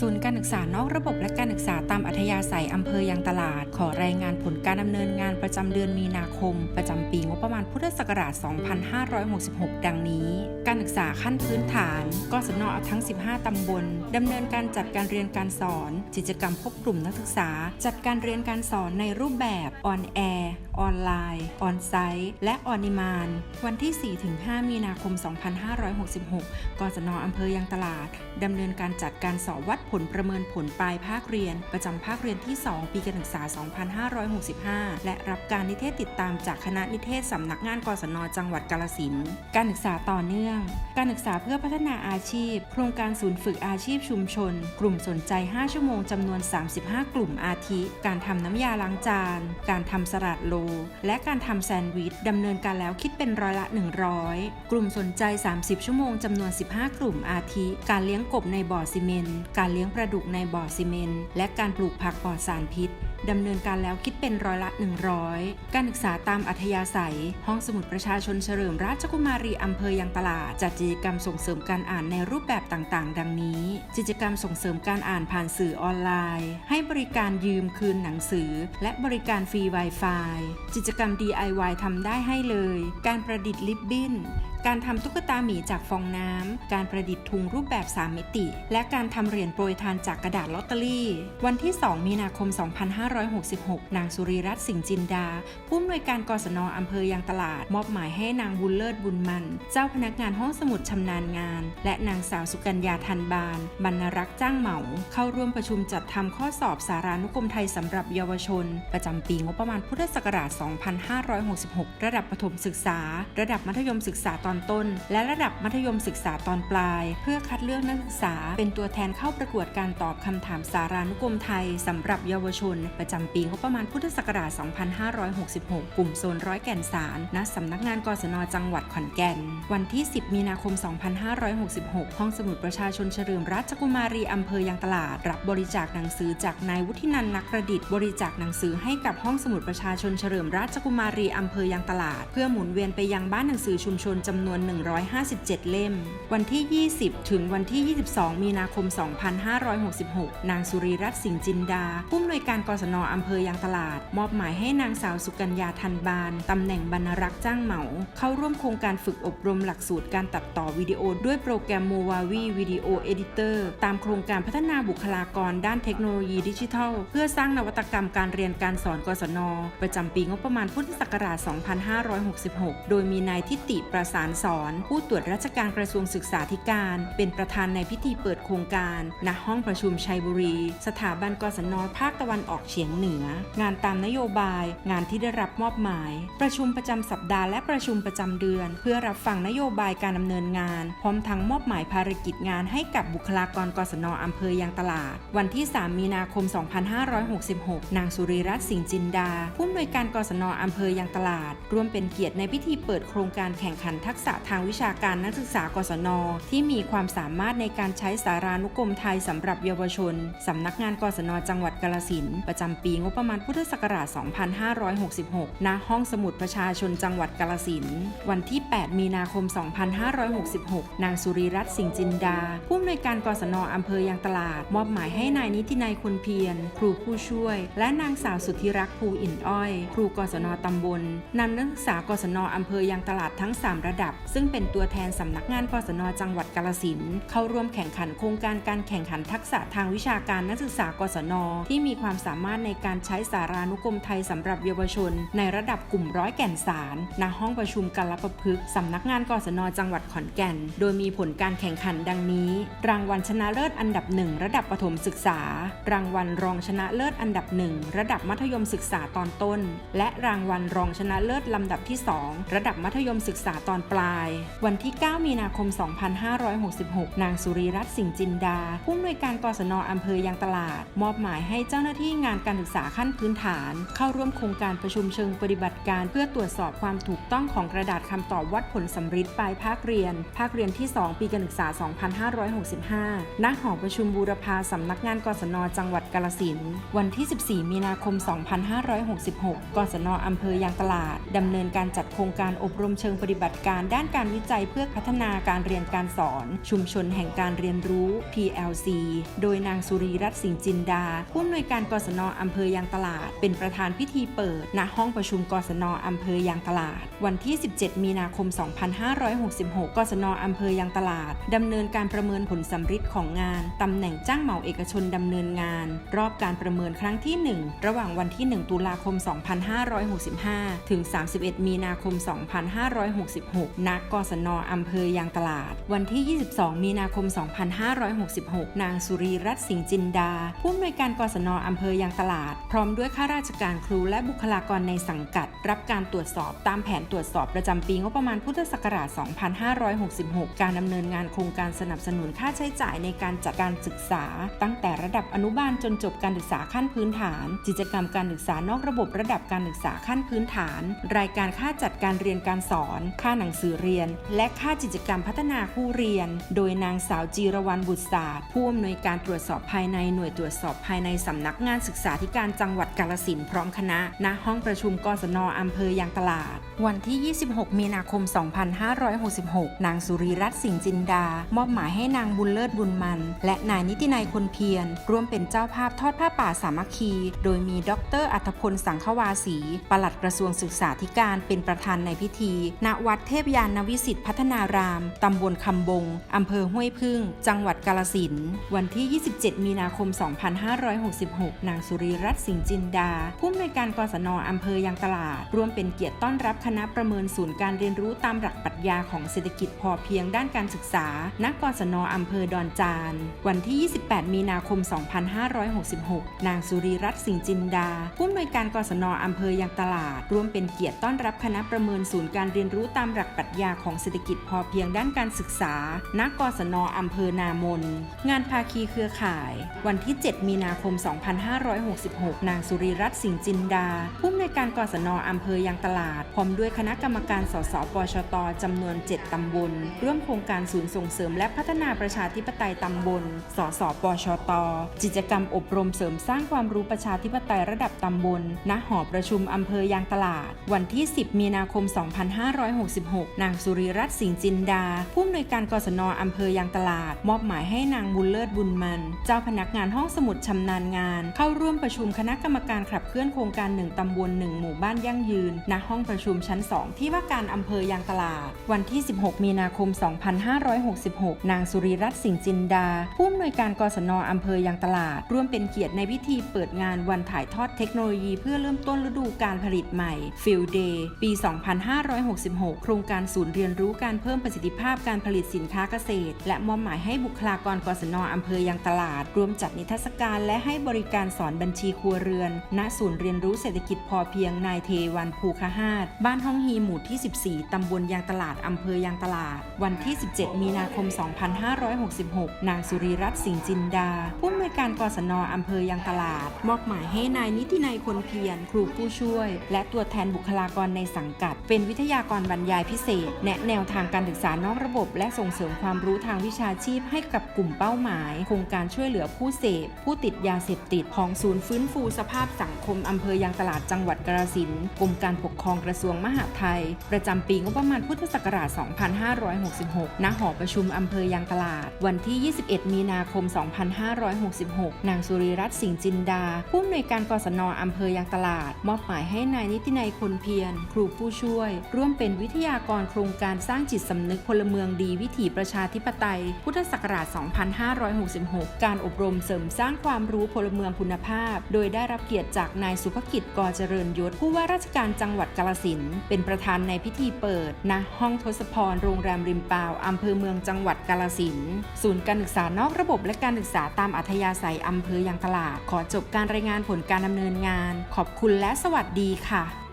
ศูนย์การศึกษานอกระบบและการศึกษาตามอัธยาศัยอำเภอยางตลาด ขอรายงานผลการดำเนินงานประจำเดือนมีนาคม ประจำปีงบประมาณพุทธศักราช 2566 ดังนี้ การศึกษาขั้นพื้นฐานกศนอทั้ง 15 ตำบลดำเนินการจัดการเรียนการสอน กิจกรรมพบกลุ่มนักศึกษา จัดการเรียนการสอนในรูปแบบออนแอร์ออนไลน์ออนไซต์และออนิมานวันที่ 4-5 มีนาคม 2566 กศนอำเภอยางตลาดดำเนินการจัดการสอบวัดผลประเมินผลปลายภาคเรียน ประจำภาคเรียนที่ 2 ปีการศึกษา 2565 และรับการนิเทศติดตามจากคณะนิเทศสำนักงานกศนจังหวัดกาลสินการศึกษาต่อเนื่อง การศึกษาเพื่อพัฒนาอาชีพ โครงการศูนย์ฝึกอาชีพชุมชน กลุ่มสนใจ 5 ชั่วโมงจำนวน 35 กลุ่มอาทิ การทำน้ำยาล้างจาน การทำสลัดโล และการทำแซนด์วิชดำเนินการแล้วคิดเป็นร้อยละ 100 กลุ่มสนใจ 30 ชั่วโมงจำนวน 15 กลุ่มอาทิ การเลี้ยงกบในบ่อซีเมนต์การเลี้ยงปลาดุกในบ่อซีเมนต์และการปลูกผักปลอดสารพิษดำเนินการแล้วคิดเป็นร้อยละ 100 การศึกษาตามอัธยาศัย ห้องสมุดประชาชนเฉลิมราชกุมารีอำเภอยางตลาด จัดกิจกรรมส่งเสริมการอ่านในรูปแบบต่างๆ ดังนี้ กิจกรรมส่งเสริมการอ่านผ่านสื่อออนไลน์ ให้บริการยืมคืนหนังสือ และบริการฟรี Wi-Fi กิจกรรม DIY ทำได้ให้เลย การประดิษฐ์ลิปบิ้น การทำตุ๊กตาหมีจากฟองน้ำ การประดิษฐ์ทุงรูปแบบ 3 มิติ และการทำเหรียญโปรยทานจากกระดาษลอตเตอรี่ วันที่ 2 มีนาคม 2566 นางสุริรัตน์สิงห์จินดา ผู้อำนวยการกศนอำเภอยางตลาด มอบหมายให้นางบุญเลิศบุญมัน เจ้าพนักงานห้องสมุดชำนาญงาน และนางสาวสุกัญญาทันบาน บรรณรักษ์จ้างเหมา เข้าร่วมประชุมจัดทำข้อสอบสารานุกรมไทยสำหรับเยาวชน ประจำปีงบประมาณพุทธศักราช 2566 ระดับประถมศึกษา ระดับมัธยมศึกษาตอนต้น และระดับมัธยมศึกษาตอนปลาย เพื่อคัดเลือกนักศึกษา เป็นตัวแทนเข้าประกวดการตอบคำถามสารานุกรมไทยสำหรับเยาวชน ประจำปีงบประมาณพุทธศักราช 2566 กลุ่มโซนร้อยแก่นสารณสำนักงานกศนจังหวัดขอนแก่น วันที่ 10 มีนาคม 2566 ห้องสมุดประชาชนเฉลิมราชกุมารีอำเภอยางตลาด รับบริจาคหนังสือจากนายวุฒินันนักประดิษฐ์บริจาคหนังสือให้กับห้องสมุดประชาชนเฉลิมราชกุมารีอำเภอยางตลาด เพื่อหมุนเวียนไปยังบ้านหนังสือชุมชนจำำนวน 157 เล่ม วันที่ 20 ถึงวันที่ 22 มีนาคม 2566 นางสุริรัตน์สิงห์จินดา ผู้อำนวยการกศนอำเภอยางตลาด มอบหมายให้นางสาวสุกัญญาทันบาน ตำแหน่งบรรณรักษ์จ้างเหมา เข้าร่วมโครงการฝึกอบรมหลักสูตรการตัดต่อวิดีโอ ด้วยโปรแกรม Movavi Video Editor ตามโครงการพัฒนาบุคลากรด้านเทคโนโลยีดิจิทัล เพื่อสร้างนวัตกรรมการเรียนการสอนกศน ประจำปีงบประมาณพุทธศักราช 2566 โดยมีนายทิติประสานสอน ผู้ตรวจราชการกระทรวงศึกษาธิการ เป็นประธานในพิธีเปิดโครงการณห้องประชุมชัยบุรี สถาบันกศนภาคตะวันออกเฉียงเหนือ งานตามนโยบาย งานที่ได้รับมอบหมาย ประชุมประจำสัปดาห์และประชุมประจำเดือน เพื่อรับฟังนโยบายการดำเนินงาน พร้อมทั้งมอบหมายภารกิจงานให้กับบุคลากรกศนอำเภอยางตลาด วันที่ 3 มีนาคม 2566 นางสุริรัตน์สิงห์จินดา ผู้อำนวยการกศนอำเภอยางตลาด ร่วมเป็นเกียรติในพิธีเปิดโครงการแข่งขันทักษะทางวิชาการนักศึกษากศน ที่มีความสามารถในการใช้สารานุกรมไทยสำหรับเยาวชนสำนักงานกศน จังหวัดกาลสินประจำปีงบประมาณพุทธศักราช 2566 ณ ห้องสมุดประชาชนจังหวัดกาลสินวันที่ 8 มีนาคม 2566 นางสุริรัตน์สิงห์จินดา ผู้อำนวยการกศน อำเภอยางตลาด มอบหมายให้นายนิตินัยคนเพียร ครูผู้ช่วย และนางสาวสุธิรักษ์ภูอินอ้อย ครูกศน ตำบลนำนักศึกษากศน อำเภอยางตลาดทั้ง 3 ระดับซึ่งเป็นตัวแทนสำนักงานกศนจังหวัดกาลสินเข้าร่วมแข่งขันโครงการการแข่งขันทักษะทางวิชาการนักศึกษากศนที่มีความสามารถในการใช้สารานุกรมไทยสำหรับเยาวชน ในระดับกลุ่มร้อยแก่นสารณห้องประชุมกัลประพฤกษ์สำนักงานกศนจังหวัดขอนแก่น โดยมีผลการแข่งขันดังนี้ รางวัลชนะเลิศอันดับหนึ่งระดับประถมศึกษา รางวัลรองชนะเลิศอันดับหนึ่งระดับมัธยมศึกษาตอนต้น และรางวัลรองชนะเลิศลำดับที่ 2 ระดับมัธยมศึกษาตอนปปลาย วันที่ 9 มีนาคม 2566 นางสุริรัตน์สิงห์จินดา ผู้อำนวยการกศนอำเภอยางตลาด มอบหมายให้เจ้าหน้าที่งานการศึกษาขั้นพื้นฐาน เข้าร่วมโครงการประชุมเชิงปฏิบัติการ เพื่อตรวจสอบความถูกต้องของกระดาษคำตอบวัดผลสำริดปลายภาคเรียน ภาคเรียนที่ 2 ปีการศึกษา 2565 ณ หอประชุมบูรพาสำนักงานกศนจังหวัดกาลสิน วันที่ 14 มีนาคม 2566 กศนอำเภอยางตลาดดำเนินการจัดโครงการอบรมเชิงปฏิบัติการด้านการวิจัยเพื่อพัฒนาการเรียนการสอน ชุมชนแห่งการเรียนรู้ PLC โดยนางสุรีรัตน์สิงห์จินดา ผู้อำนวยการกศนอำเภอยางตลาด เป็นประธานพิธีเปิด ณ ห้องประชุมกศนอำเภอยางตลาด วันที่ 17 มีนาคม 2566 กศนอำเภอยางตลาด ดำเนินการประเมินผลสำริดของงาน ตำแหน่งจ้างเหมาเอกชนดำเนินงาน รอบการประเมินครั้งที่ 1 ระหว่างวันที่ 1 ตุลาคม 2565 ถึง 31 มีนาคม 2566ณกศนอำเภอยางตลาด วันที่ 22 มีนาคม 2566 นางสุรีรัตน์สิงห์จินดา ผู้อำนวยการกศนอำเภอยางตลาด พร้อมด้วยข้าราชการครูและบุคลากรในสังกัด รับการตรวจสอบตามแผนตรวจสอบประจำปีงบประมาณพุทธศักราช 2566 การดำเนินงานโครงการสนับสนุนค่าใช้จ่ายในการจัดการศึกษา ตั้งแต่ระดับอนุบาลจนจบการศึกษาขั้นพื้นฐาน กิจกรรมการศึกษานอกระบบระดับการศึกษาขั้นพื้นฐาน รายการค่าจัดการเรียนการสอน ค่าหนังสือเรียน และค่ากิจกรรมพัฒนาผู้เรียน โดยนางสาวจีรวรรณบุตรศาสตร์ผู้อำนวยการตรวจสอบภายในหน่วยตรวจสอบภายในสำนักงานศึกษาธิการจังหวัดกาลสินพร้อมคณะณห้องประชุมกศนอำเภอยางตลาด วันที่ 26 มีนาคม 2566 นางสุรีรัตน์สิงห์จินดา มอบหมายให้นางบุญเลิศบุญมัน และนายนิตินัยคนเพียรร่วมเป็นเจ้าภาพทอดผ้าป่าสามัคคี โดยมีดรอัธพลสังฆวาสีปลัดกระทรวงศึกษาธิการเป็นประธานในพิธี ณวัดเทพยานวิสิทธิพัฒนาราม ตำบลคำบง อำเภอห้วยพึ่ง จังหวัดกาลสิน วันที่ 27 มีนาคม 2566 นางสุรีรัตน์สิงห์จินดา ผู้อำนวยการกศนอำเภอยางตลาด ร่วมเป็นเกียรติต้อนรับคณะประเมินศูนย์การเรียนรู้ตามหลักปรัชญาของเศรษฐกิจพอเพียงด้านการศึกษา ณ กศนอำเภอดอนจาน วันที่ 28 มีนาคม 2566 นางสุรีรัตน์สิงห์จินดา ผู้อำนวยการกศนอำเภอยางตลาด ร่วมเป็นเกียรติต้อนรับคณะประเมินศูนย์การเรียนรู้ตามหลักปรัชญาของเศรษฐกิจพอเพียงด้านการศึกษา ณ กศนอำเภอนามน งานภาคีเครือข่าย วันที่ 7 มีนาคม 2566 นางสุรีรัตน์สิงห์จินดา ผู้อำนวยการกศนอำเภอยางตลาด พร้อมด้วยคณะกรรมการ สสปชตจำนวน 7 ตำบล ร่วมโครงการศูนย์ส่งเสริมและพัฒนาประชาธิปไตยตำบล สสปชต กิจกรรมอบรมเสริมสร้างความรู้ประชาธิปไตยระดับตำบล ณ หอประชุมอำเภอยางตลาด วันที่ 10 มีนาคม 2566นางสุริรัตน์สิงห์จินดา ผู้อำนวยการกศนอำเภอยางตลาด มอบหมายให้นางบุญเลิศบุญมัน เจ้าพนักงานห้องสมุดชำนาญงาน เข้าร่วมประชุมคณะกรรมการขับเคลื่อนโครงการหนึ่งตำบลหนึ่งหมู่บ้านยั่งยืนณห้องประชุมชั้น 2 ที่ว่าการอำเภอยางตลาด วันที่ 16 มีนาคม 2566 นางสุริรัตน์สิงห์จินดา ผู้อำนวยการกศนอำเภอยางตลาด ร่วมเป็นเกียรติในพิธีเปิดงานวันถ่ายทอดเทคโนโลยีเพื่อเริ่มต้นฤดูการผลิตใหม่ Field Day ปี 2566 โครงการศูนย์เรียนรู้การเพิ่มประสิทธิภาพการผลิตสินค้าเกษตร และมอบหมายให้บุคลากรกศนอำเภอยางตลาดร่วมจัดนิทรรศการและให้บริการสอนบัญชีครัวเรือน ณ ศูนย์เรียนรู้เศรษฐกิจพอเพียงนายเทวันภูคหาดบ้านห้องฮีหมู่ที่ 14 ตำบลยางตลาดอำเภอยางตลาด วันที่ 17 มีนาคม 2566 นางสุรีรัตน์สิงห์จินดา ผู้อำนวยการกศนอำเภอยางตลาด มอบหมายให้นายนิตินัยคนเพียรครูผู้ช่วย และตัวแทนบุคลากรในสังกัด เป็นวิทยากรบรรยายพิเศษ แนะแนวทางการศึกษานอกระบบ และส่งเสริมความรู้ทางวิชาชีพให้กับกลุ่มเป้าหมาย โครงการช่วยเหลือผู้เสพ ผู้ติดยาเสพติดของศูนย์ฟื้นฟูสภาพสังคมอำเภอยางตลาดจังหวัดกราสินกรมการปกครองกระทรวงมหาดไทย ประจำปีงบประมาณพุทธศักราช 2566 ณ หอประชุมอำเภอยางตลาด วันที่ 21 มีนาคม 2566 นางสุริรัตน์สิงห์จินดา ผู้อำนวยการกศนอำเภอยางตลาด มอบหมายให้นายนิตินัยคนเพียร ครูผู้ช่วย ร่วมเป็นวิทยากรโครงการสร้างจิตสำนึกพลเมืองดีวิถีประชาธิปไตย พุทธศักราช 2566 การอบรมเสริมสร้างความรู้พลเมืองคุณภาพ โดยได้รับเกียรติจากนายสุภกิจกอเจริญยศผู้ว่าราชการจังหวัดกาลสินเป็นประธานในพิธีเปิดณห้องทศพรโรงแรมริมปาวอำเภอเมืองจังหวัดกาลสินศูนย์การศึกษานอกระบบและการศึกษาตามอัธยาศัยอำเภอยางตลาด ขอจบการรายงานผลการดำเนินงาน ขอบคุณและสวัสดีค่ะ